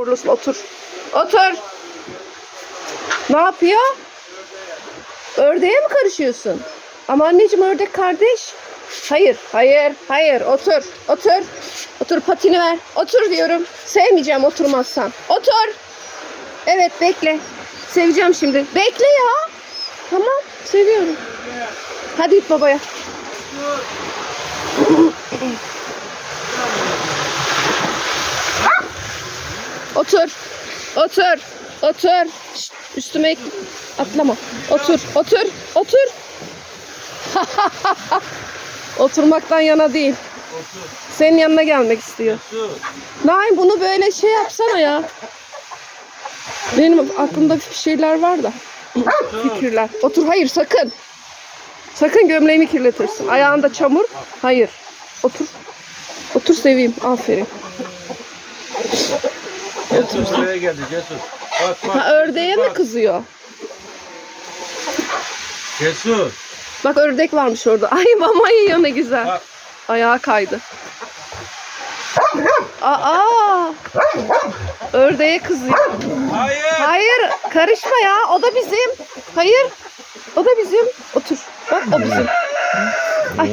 Yağmurlusun otur. Otur. Ne yapıyor? Ördeğe mi karışıyorsun? Ama anneciğim ördek kardeş. Hayır, hayır, hayır. Otur, otur. Otur patini ver. Otur diyorum. Sevmeyeceğim oturmazsan. Otur. Evet bekle. Seveceğim şimdi. Bekle ya. Tamam, seviyorum. Hadi git babaya. Otur. Otur. Otur. Şşt, üstüme atlama. Otur. Otur. Otur. Oturmaktan yana değil. Senin yanına gelmek istiyor. Naim bunu böyle şey yapsana ya. Benim aklımda bir şeyler var da. Fikirler. Otur hayır sakın. Sakın gömleğimi kirletirsin. Ayağında çamur. Hayır. Otur. Otur seveyim. Aferin. Cesur buraya geldi Cesur. Bak bak. Ha ördeğe mi bak. kızıyor? Cesur. Bak ördek varmış orada. Ay mama yiyor ne güzel. Bak. Ayağı kaydı. Aa! Ördeğe kızıyor. Hayır. Hayır, karışma ya. O da bizim. Hayır. O da bizim. Otur. Bak o bizim. Ay